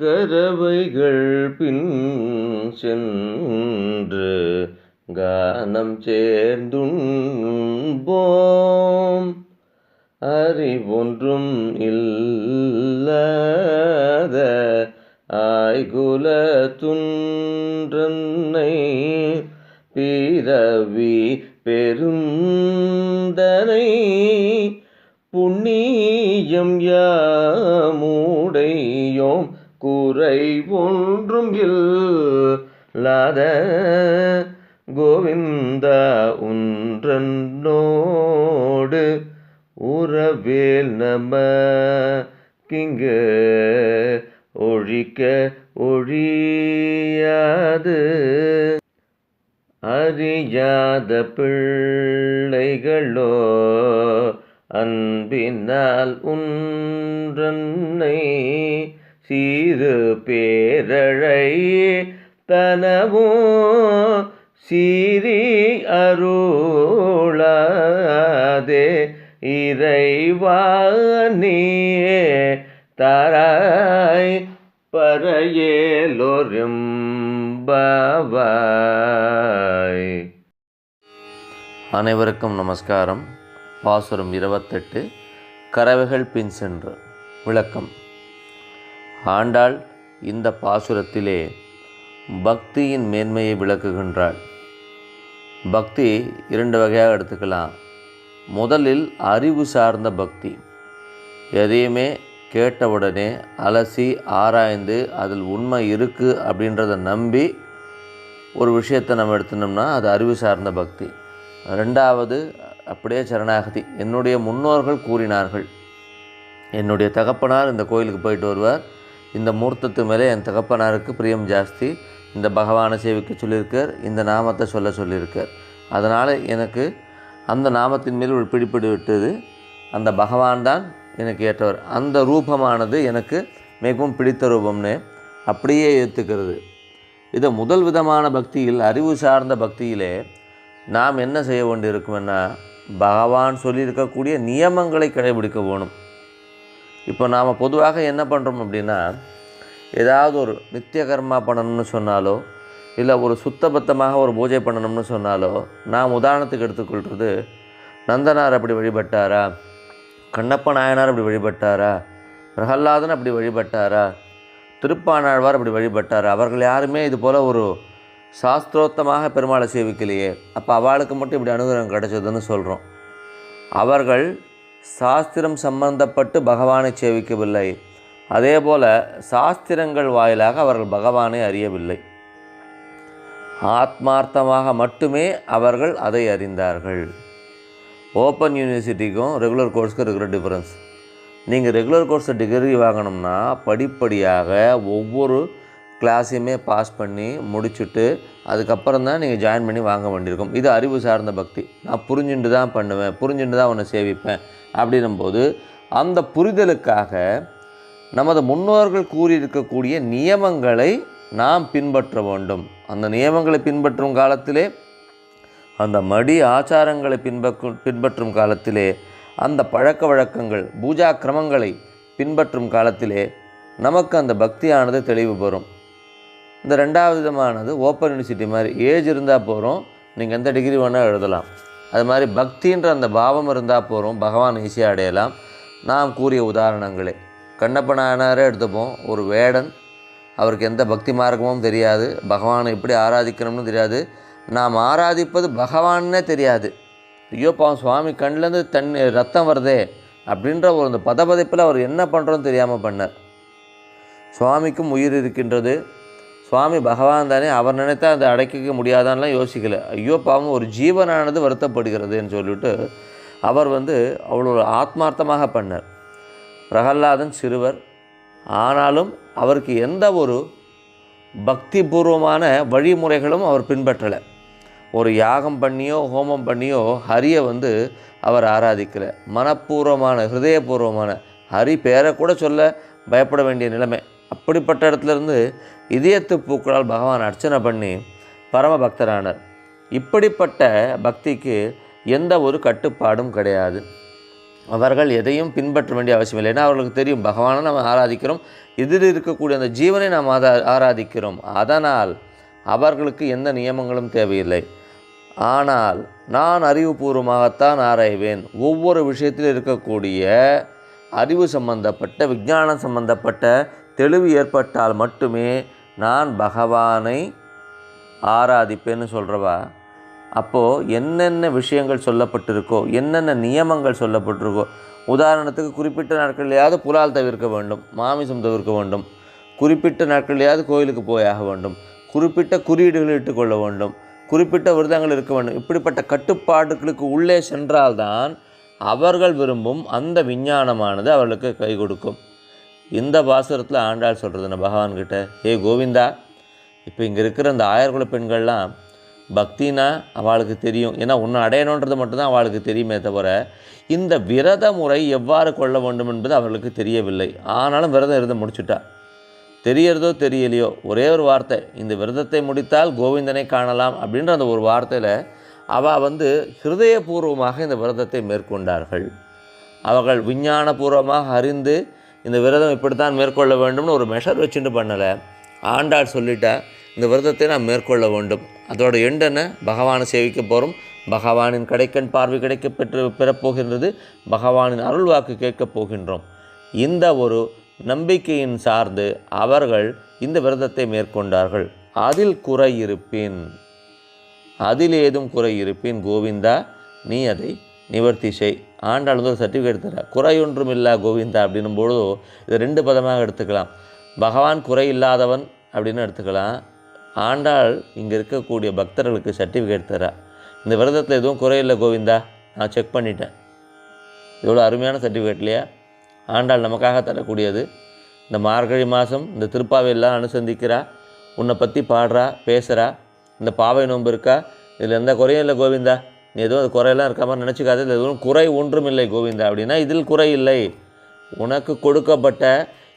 கரவைகள் பின் சென்று கானம் சேர்ந்துண்போம். அறிவொன்றும் இல்லாத ஆய்குல துன்றன்னை பிறவி பெருந்தனை புண்ணியம் யாமுடையோம். குறை ஒன்றும் இல்லாத கோவிந்தா உன்றன்னோடு உறவேல் நம கிங்கு ஒழிக்க ஒழியாது. அறியாத பிள்ளைகளோ அன்பினால் உன்றன்னை சீரு பேரழை தனவும் சீரி அருளாதே இறைவா நீ தாராய் பறையேலொரும்பாவாய் அனைவருக்கும் நமஸ்காரம். பாசுரம் இருபத்தெட்டு. கறவைகள் பின் சென்று. விளக்கம். ஆண்டாள் இந்த பாசுரத்திலே பக்தியின் மேன்மையை விளக்குகின்றாள். பக்தி இரண்டு வகையாக எடுத்துக்கலாம். முதலில் அறிவு சார்ந்த பக்தி. எதையுமே கேட்டவுடனே அலசி ஆராய்ந்து அதில் உண்மை இருக்குது அப்படின்றத நம்பி ஒரு விஷயத்தை நம்ம எடுத்துனோம்னா அது அறிவு சார்ந்த பக்தி. ரெண்டாவது அப்படியே சரணாகதி. என்னுடைய முன்னோர்கள் கூறினார்கள். என்னுடைய தகப்பனார் இந்த கோயிலுக்கு போயிட்டு வருவார். இந்த மூர்த்தத்து மேலே என் தகப்பனாருக்கு பிரியம் ஜாஸ்தி. இந்த பகவானை சேவிக்க சொல்லியிருக்கார் இந்த நாமத்தை சொல்ல சொல்லியிருக்கார். அதனால் எனக்கு அந்த நாமத்தின் மேல் ஒரு பிடிப்பிடி விட்டது. அந்த பகவான் தான் எனக்கு ஏற்றவர். அந்த ரூபமானது எனக்கு மிகவும் பிடித்த ரூபம்னு அப்படியே ஏற்றுக்கிறது இது முதல் விதமான பக்தியில் அறிவு சார்ந்த பக்தியிலே நாம் என்ன செய்ய வேண்டியிருக்குமென்னா பகவான் சொல்லியிருக்கக்கூடிய நியமங்களை கடைபிடிக்க வேணும். இப்போ நாம் பொதுவாக என்ன பண்ணுறோம் அப்படின்னா ஏதாவது ஒரு நித்திய கர்மா பண்ணணும்னு சொன்னாலோ இல்லை ஒரு சுத்தபத்தமாக ஒரு பூஜை பண்ணணும்னு சொன்னாலோ நாம் உதாரணத்துக்கு எடுத்துக்கொள்கிறது நந்தனார் அப்படி வழிபட்டாரா? கண்ணப்ப நாயனார் அப்படி வழிபட்டாரா? பிரகல்லாதன் அப்படி வழிபட்டாரா? திருப்பானாழ்வார் அப்படி வழிபட்டாரா? அவர்கள் யாருமே இது போல் ஒரு சாஸ்திரோத்தமாக பெருமாளை சேவிக்கலையே. அப்போ அவளுக்கு மட்டும் இப்படி அனுகிரகம் கிடச்சதுன்னு சொல்கிறோம் அவர்கள் சாஸ்திரம் சம்பந்தப்பட்டு பகவானை சேவிக்கவில்லை. அதே போல் சாஸ்திரங்கள் வாயிலாக அவர்கள் பகவானை அறியவில்லை. ஆத்மார்த்தமாக மட்டுமே அவர்கள் அதை அறிந்தார்கள். ஓப்பன் யூனிவர்சிட்டிக்கும் ரெகுலர் கோர்ஸுக்கும் இருக்கிற டிஃப்ரென்ஸ் நீங்கள் ரெகுலர் கோர்ஸை டிகிரி வாங்கணும்னா படிப்படியாக ஒவ்வொரு கிளாஸையுமே பாஸ் பண்ணி முடிச்சுட்டு அதுக்கப்புறம் தான் நீங்கள் ஜாயின் பண்ணி வாங்க வேண்டியிருக்கும். இது அறிவு சார்ந்த பக்தி. நான் புரிஞ்சுட்டு தான் பண்ணுவேன் புரிஞ்சுட்டு தான் அவனை சேவிப்பேன் அப்படின்னும்போது அந்த புரிதலுக்காக நமது முன்னோர்கள் கூறியிருக்கக்கூடிய நியமங்களை நாம் பின்பற்ற வேண்டும். அந்த நியமங்களை பின்பற்றும் காலத்திலே அந்த மடி ஆச்சாரங்களை பின்பற்றும் பின்பற்றும் காலத்திலே அந்த பழக்க வழக்கங்கள் பூஜா கிரமங்களை பின்பற்றும் காலத்திலே நமக்கு அந்த பக்தியானது தெளிவு பெறும். இந்த ரெண்டாவது விதமானது ஓப்பன் யூனிவர்சிட்டி மாதிரி ஏஜ் இருந்தால் போகிறோம் நீங்கள் எந்த டிகிரி வேணால் எழுதலாம். அது மாதிரி பக்தின்ற அந்த பாவம் இருந்தால் போகிறோம் பகவான் ஈஸியாக அடையலாம். நாம் கூறிய உதாரணங்களே. கண்ணப்ப நாயனாரே எடுத்துப்போம். ஒரு வேடன். அவருக்கு எந்த பக்தி மார்க்கமும் தெரியாது. பகவானை எப்படி ஆராதிக்கணும்னு தெரியாது. நாம் ஆராதிப்பது பகவான்னே தெரியாது. ஐயோ பாவம் சுவாமி கண்ணிலேருந்து தண்ணி ரத்தம் வருதே அப்படின்ற ஒரு அந்த பதபதைப்பில் அவர் என்ன பண்ணுறோன்னு தெரியாமல் பண்ணார். சுவாமிக்கும் உயிர் இருக்கின்றது. சுவாமி பகவான் தானே அவர் நினைத்தா அதை அடைக்க முடியாதான்லாம் யோசிக்கல. ஐயோ பாவம் ஒரு ஜீவனானது வருத்தப்படுகிறதுன்னு சொல்லிட்டு அவர் வந்து அவ்வளோ ஆத்மார்த்தமாக பண்ணார். பிரகல்லாதன் சிறுவர். ஆனாலும் அவருக்கு எந்த ஒரு பக்திபூர்வமான வழிமுறைகளும் அவர் பின்பற்றலை. ஒரு யாகம் பண்ணியோ ஹோமம் பண்ணியோ ஹரியை வந்து அவர் ஆராதிக்கலை. மனப்பூர்வமான ஹிருதயபூர்வமான ஹரி பேரை கூட சொல்ல பயப்பட வேண்டிய நிலைமை. அப்படிப்பட்ட இடத்துலேருந்து இதயத்து பூக்களால் பகவான் அர்ச்சனை பண்ணி பரம பக்தரானார் இப்படிப்பட்ட பக்திக்கு எந்த ஒரு கட்டுப்பாடும் கிடையாது. அவர்கள் எதையும் பின்பற்ற வேண்டிய அவசியம் இல்லை. ஏன்னா அவர்களுக்கு தெரியும் பகவானை நம்ம ஆராதிக்கிறோம். எதிரில் இருக்கக்கூடிய அந்த ஜீவனை நாம் ஆதா ஆராதிக்கிறோம். அதனால் அவர்களுக்கு எந்த நியமங்களும் தேவையில்லை. ஆனால் நான் அறிவுபூர்வமாகத்தான் ஆராய்வேன். ஒவ்வொரு விஷயத்தில் இருக்கக்கூடிய அறிவு சம்பந்தப்பட்ட விஞ்ஞானம் சம்பந்தப்பட்ட தெளிவு ஏற்பட்டால் மட்டுமே நான் பகவானை ஆராதிப்பேன்னு சொல்கிறவா அப்போது என்னென்ன விஷயங்கள் சொல்லப்பட்டிருக்கோ என்னென்ன நியமங்கள் சொல்லப்பட்டிருக்கோ உதாரணத்துக்கு குறிப்பிட்ட நாட்கள்லையாவது புலால் தவிர்க்க வேண்டும் மாமிசம் தவிர்க்க வேண்டும் குறிப்பிட்ட நாட்கள்லையாவது கோயிலுக்கு போயாக வேண்டும் குறிப்பிட்ட குறியீடுகள் இட்டுக்கொள்ள வேண்டும் குறிப்பிட்ட விரதங்கள் இருக்க வேண்டும் இப்படிப்பட்ட கட்டுப்பாடுகளுக்கு உள்ளே சென்றால்தான் அவர்கள் விரும்பும் அந்த விஞ்ஞானமானது அவர்களுக்கு கை கொடுக்கும். இந்த பாசுரத்தில் ஆண்டாள் சொல்கிறது பகவான்கிட்ட? ஏ கோவிந்தா இப்போ இங்கே இருக்கிற அந்த ஆயர்குல பெண்கள்லாம் பக்தினா அவளுக்கு தெரியும். ஏன்னா உன்னை அடையணுன்றது மட்டும்தான் அவளுக்கு தெரியுமே தவிர இந்த விரத முறை எவ்வாறு கொள்ள வேண்டும் என்பது அவர்களுக்கு தெரியவில்லை. ஆனாலும் விரதம் இருந்து முடிச்சுட்டா. தெரியறதோ தெரியலையோ ஒரே ஒரு வார்த்தை இந்த விரதத்தை முடித்தால் கோவிந்தனை காணலாம் அப்படின்ற அந்த ஒரு வார்த்தையில் அவள் வந்து ஹிருதயபூர்வமாக இந்த விரதத்தை மேற்கொண்டார்கள். அவர்கள் விஞ்ஞானபூர்வமாக அறிந்து இந்த விரதம் இப்படித்தான் மேற்கொள்ள வேண்டும்னு ஒரு மெஷர் வச்சுட்டு பண்ணலை. ஆண்டாள் சொல்லிட்டா இந்த விரதத்தை நாம் மேற்கொள்ள வேண்டும். அதோட எண்டு என்ன? பகவானை சேவிக்க போகிறோம் பகவானின் கடைக்கண் பார்வை கிடைக்க பெற்று பெறப்போகின்றது. பகவானின் அருள் வாக்கு கேட்கப் போகின்றோம். இந்த ஒரு நம்பிக்கையின் சார்ந்து அவர்கள் இந்த விரதத்தை மேற்கொண்டார்கள். அதில் குறை இருப்பின். அதில் ஏதும் குறை இருப்பின் கோவிந்தா நீ அதை நிவர்த்தி செய். ஆண்டாள் வந்து ஒரு சர்டிஃபிகேட் தர. குறையொன்றும் இல்லா கோவிந்தா அப்படின்னும் பொழுது இதை ரெண்டு பதமாக எடுத்துக்கலாம். பகவான் குறை இல்லாதவன் அப்படின்னு எடுத்துக்கலாம். ஆண்டாள் இங்கே இருக்கக்கூடிய பக்தர்களுக்கு சர்டிஃபிகேட் தரா. இந்த விரதத்தில் எதுவும் குறையில்லை கோவிந்தா. நான் செக் பண்ணிட்டேன். எவ்வளோ அருமையான சர்டிஃபிகேட் இல்லையா? ஆண்டாள் நமக்காக தரக்கூடியது. இந்த மார்கழி மாதம் இந்த திருப்பாவையெல்லாம் அனுசந்திக்கிறா. உன்னை பற்றி பாடுறா பேசுகிறா இந்த பாவை நோன்பு இருக்கா? இதில் எந்த குறையும் இல்லை கோவிந்தா. நீ எதுவும் அது குறையெல்லாம் இருக்க மாதிரி நினச்சிக்காது. இதில் எதுவும் குறை ஒன்றும் இல்லை கோவிந்தா. அப்படின்னா இதில் குறை இல்லை. உனக்கு கொடுக்கப்பட்ட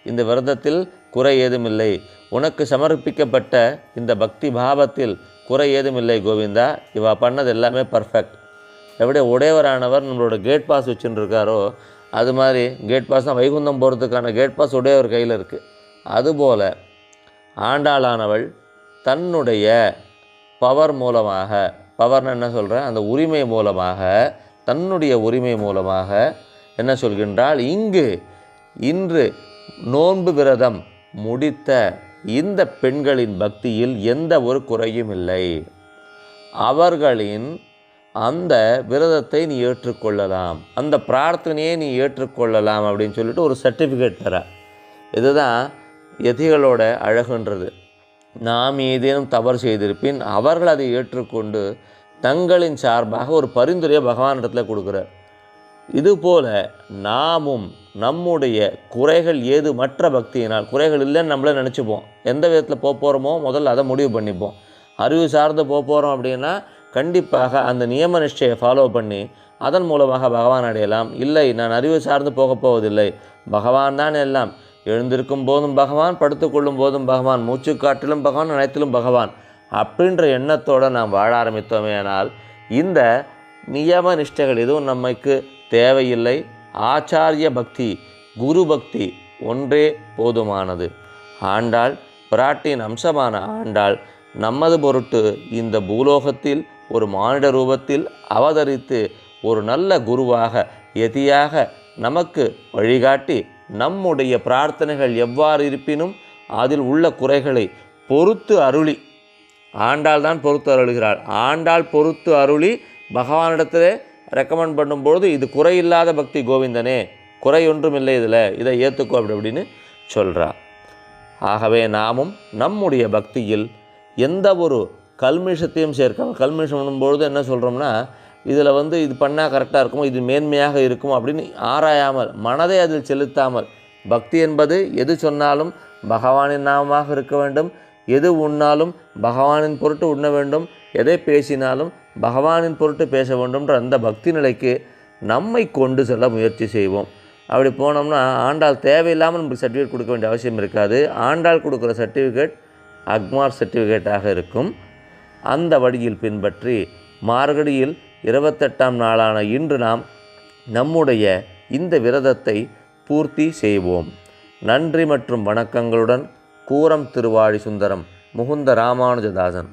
இந்த விரதத்தில் குறை ஏதுமில்லை. உனக்கு சமர்ப்பிக்கப்பட்ட இந்த பக்தி பாவத்தில் குறை ஏதுமில்லை கோவிந்தா. இவ பண்ணது எல்லாமே பர்ஃபெக்ட் எப்படி உடையவரானவர் நம்மளோட கேட் பாஸ் வச்சுன்னு இருக்காரோ அது மாதிரி கேட் பாஸ் தான் வைகுந்தம் போகிறதுக்கான கேட் பாஸ் உடையவர் கையில் இருக்குது அதுபோல் ஆண்டாளானவள் தன்னுடைய பவர் மூலமாக பவர்னு என்ன சொல்கிறேன் அந்த உரிமை மூலமாக தன்னுடைய உரிமை மூலமாக என்ன சொல்கின்றால் இங்கு இன்று நோன்பு விரதம் முடித்த இந்த பெண்களின் பக்தியில் எந்த ஒரு குறையும் இல்லை. அவர்களின் அந்த விரதத்தை நீ ஏற்றுக்கொள்ளலாம். அந்த பிரார்த்தனையை நீ ஏற்றுக்கொள்ளலாம் அப்படின்னு சொல்லிட்டு ஒரு சர்டிஃபிகேட் தர. இதுதான் எதிகளோட அழகுன்றது. நாம் ஏதேனும் தவறு செய்திருப்பின் அவர்கள் அதை ஏற்றுக்கொண்டு தங்களின் சார்பாக ஒரு பரிந்துரையை பகவானிடத்தில் கொடுக்குறார். இதுபோல் நாமும் நம்முடைய குறைகள் ஏது மற்ற பக்தியினால் குறைகள் இல்லைன்னு நம்மளே நினச்சிப்போம். எந்த விதத்தில் போக போகிறோமோ முதல்ல அதை முடிவு பண்ணிப்போம். அறிவு சார்ந்து போக போகிறோம் அப்படின்னா கண்டிப்பாக அந்த நியம நிஷ்டையை ஃபாலோ பண்ணி அதன் மூலமாக பகவான் அடையலாம். இல்லை நான் அறிவு சார்ந்து போகப் போவதில்லை. பகவான் தான் எல்லாம். எழுந்திருக்கும் போதும் பகவான் படுத்துக்கொள்ளும் போதும் பகவான் மூச்சு பகவான் அனைத்திலும் பகவான் அப்படின்ற எண்ணத்தோடு நாம் வாழ ஆரம்பித்தோமேனால் இந்த நியம நிஷ்டைகள் எதுவும் நமக்கு தேவையில்லை. ஆச்சாரிய பக்தி குரு பக்தி ஒன்றே போதுமானது. ஆண்டாள் பிராட்டின் அம்சமான ஆண்டாள் நமது பொருட்டு இந்த பூலோகத்தில் ஒரு மானிட ரூபத்தில் அவதரித்து ஒரு நல்ல குருவாக எதியாக நமக்கு வழிகாட்டி நம்முடைய பிரார்த்தனைகள் எவ்வாறு இருப்பினும் அதில் உள்ள குறைகளை பொறுத்து அருளி. ஆண்டாள் தான் பொறுத்து அருளுகிறாள். ஆண்டாள் பொறுத்து அருளி பகவானிடத்திலே ரெக்கமெண்ட் பண்ணும்பொழுது இது குறையில்லாத பக்தி கோவிந்தனே. குறை ஒன்றும் இல்லை இதில். இதை ஏற்றுக்கோ அப்படி அப்படின்னு சொல்கிறா ஆகவே நாமும் நம்முடைய பக்தியில் எந்த ஒரு கல்மிஷத்தையும் சேர்க்காம கல்மிஷம் பண்ணும்பொழுது என்ன சொல்கிறோம்னா இதில் வந்து இது பண்ணால் கரெக்டாக இருக்குமோ இது மேன்மையாக இருக்கும் அப்படின்னு ஆராயாமல் மனதை அதில் செலுத்தாமல் பக்தி என்பது எது சொன்னாலும் பகவானின் நாமமாக இருக்க வேண்டும். எது உண்ணாலும் பகவானின் பொருட்டு உண்ண வேண்டும். எதை பேசினாலும் பகவானின் பொருட்டு பேச வேண்டும்ன்ற அந்த பக்தி நிலைக்கு நம்மை கொண்டு செல்ல முயற்சி செய்வோம். அப்படி போனோம்னா ஆண்டாள் தேவையில்லாமல் நமக்கு சர்டிஃபிகேட் கொடுக்க வேண்டிய அவசியம் இருக்காது. ஆண்டாள் கொடுக்குற சர்டிஃபிகேட் அக்மார் சர்டிஃபிகேட்டாக இருக்கும். அந்த வழியில் பின்பற்றி மார்கழியில் இருபத்தெட்டாம் நாளான இன்று நாம் நம்முடைய இந்த விரதத்தை பூர்த்தி செய்வோம். நன்றி மற்றும் வணக்கங்களுடன் கூரம் திருவாழி சுந்தரம் முகுந்த ராமானுஜதாசன்.